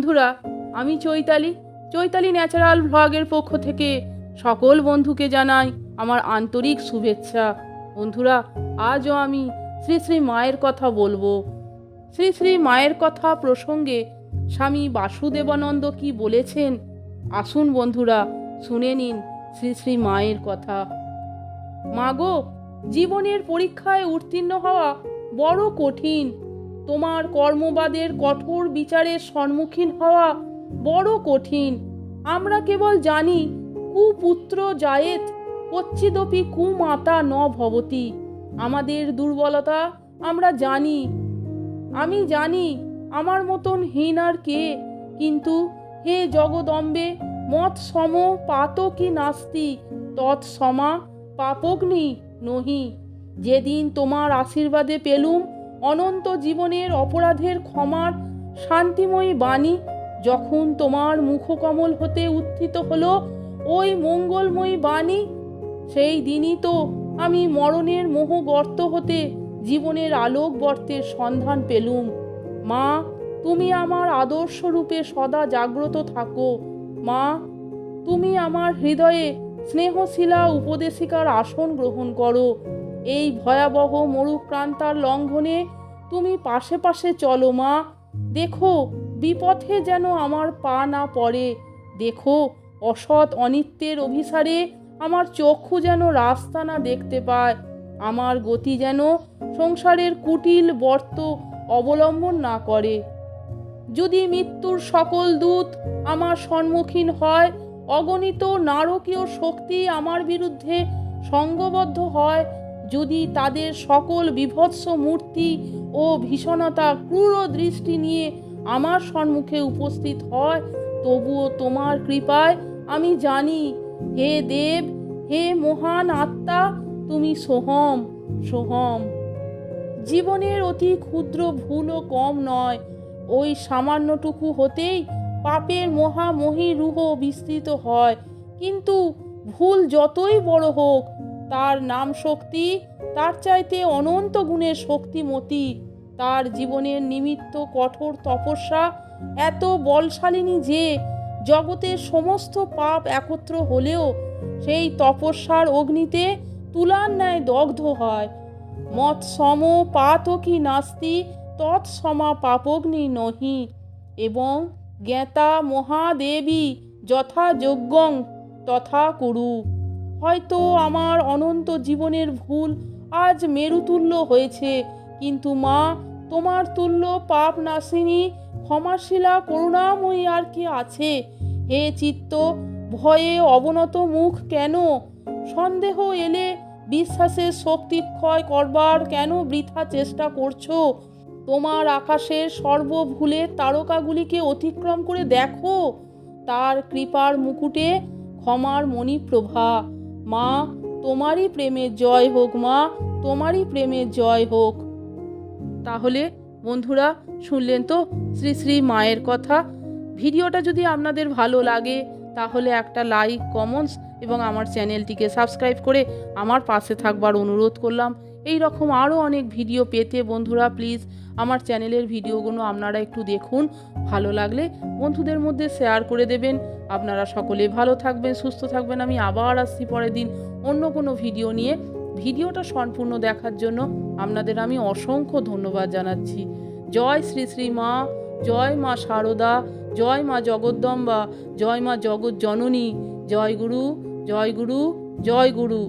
বন্ধুরা, আমি চৈতালি। চৈতালি ন্যাচারাল ভ্লগের পক্ষ থেকে সকল বন্ধুকে জানাই আমার আন্তরিক শুভেচ্ছা। বন্ধুরা, আজও আমি শ্রী শ্রী মায়ের কথা বলব। শ্রী শ্রী মায়ের কথা প্রসঙ্গে স্বামী বাসুদেবানন্দ কি বলেছেন? আসুন বন্ধুরা, শুনে নিন শ্রী শ্রী মায়ের কথা। মাগো, জীবনের পরীক্ষায় উত্তীর্ণ হওয়া বড় কঠিন তোমার কর্মবাদের কঠোর বিচারের সম্মুখীন হওয়া বড় কঠিন। আমরা কেবল জানি, কুপুত্র জায়েত কচ্ছিদপি কুমাতা ন ভবতি আমাদের দুর্বলতা আমরা জানি। আমি জানি আমার মতন হীন আর কে, কিন্তু হে জগদম্বে, মত সম পাত কি নাস্তি তৎসমা পাপগ্নি নহি। যেদিন তোমার আশীর্বাদে পেলুম অনন্ত জীবনের অপরাধের ক্ষমার শান্তিময়ী বাণী যখন তোমার মুখকমল হতে উত্থিত হলো, ওই মঙ্গলময়ী বাণী, সেই দিনই তো আমি মরণের মোহ গর্ত হতে জীবনের আলোক বর্তের সন্ধান পেলুম। মা, তুমি আমার আদর্শ রূপে সদা জাগ্রত থাকো। মা, তুমি আমার হৃদয়ে স্নেহশিলা উপদেশিকার আসন গ্রহণ করো। এই ভয়াবহ মরুক্রান্তার লঙ্ঘনে তুমি পাশে পাশে চলো, মা। দেখো, বিপথে যেন আমার পা না পড়ে। দেখো, অসৎ অনিত্যের অভিসারে আমার চক্ষু যেন রাস্তা না দেখতে পায়। আমার গতি যেন সংসারের কুটিল বর্ত অবলম্বন না করে। যদি মৃত্যুর সকল দূত আমার সম্মুখীন হয়, অগণিত নারকীয় শক্তি আমার বিরুদ্ধে সঙ্গবদ্ধ হয় যদি তাদের সকল বিভৎস মূর্তি ও ভীষণতা ক্রূর দৃষ্টি নিয়ে আমার সম্মুখে উপস্থিত হয়, তবুও তোমার কৃপায় আমি জানি, হে দেব, হে মহান আত্মা, তুমি সোহম সোহম। জীবনের অতি ক্ষুদ্র ভুলও কম নয়, ওই সামান্যটুকু হতেই পাপের মহামহি বিস্তৃত হয়। কিন্তু ভুল যতই বড় হোক তার নাম শক্তি, তার চাইতে অনন্ত গুণের শক্তিমতী তার জীবনের নিমিত্ত কঠোর তপস্যা এত বলশালিনী যে জগতের সমস্ত পাপ একত্র হলেও সেই তপস্যার অগ্নিতে তুলার ন্যায় দগ্ধ হয়। মত সম পাত কি নাস্তি, তৎসমা পাপগ্নি নহি। এবং জ্ঞাতা মহাদেবী যথা যজ্ঞং তথা কুরু। হয়তো আমার অনন্ত জীবনের ভুল আজ মেরুতুল্য হয়েছে। কিন্তু মা, তোমার তুল্য পাপ নাশিনী ক্ষমাশীলা, করুণাময়ী আর কি আছে? হে চিত্ত, ভয়ে অবনত মুখ কেন? সন্দেহ এলে বিশ্বাসের শক্তি ক্ষয় করবার কেন বৃথা চেষ্টা করছ? তোমার আকাশের সর্বভুলের তারকাগুলিকে অতিক্রম করে দেখো। তার কৃপার মুকুটে ক্ষমার মণিপ্রভা। মা, তোমারই প্রেমে জয় হোক মা, তোমারই প্রেমে জয় হোক। তাহলে বন্ধুরা, শুনলেন তো শ্রী শ্রী মায়ের কথা। ভিডিওটা যদি আপনাদের ভালো লাগে, তাহলে একটা লাইক, কমেন্টস এবং আমার চ্যানেলটিকে সাবস্ক্রাইব করে আমার পাশে থাকবার অনুরোধ করলাম। এই রকম আরও অনেক ভিডিও পেতে বন্ধুরা প্লিজ আমার চ্যানেলের ভিডিওগুলো আপনারা একটু দেখুন, ভালো লাগলে বন্ধুদের মধ্যে শেয়ার করে দেবেন। আপনারা সকলে ভালো থাকবেন, সুস্থ থাকবেন। আমি আবার আসছি পরের দিন অন্য কোনো ভিডিও নিয়ে। ভিডিওটা সম্পূর্ণ দেখার জন্য আপনাদের আমি অসংখ্য ধন্যবাদ জানাচ্ছি। জয় শ্রী শ্রী মা, জয় মা শারদা জয় মা জগদ্দম্বা, জয় মা জগৎ জননী জয় গুরু জয় গুরু জয় গুরু।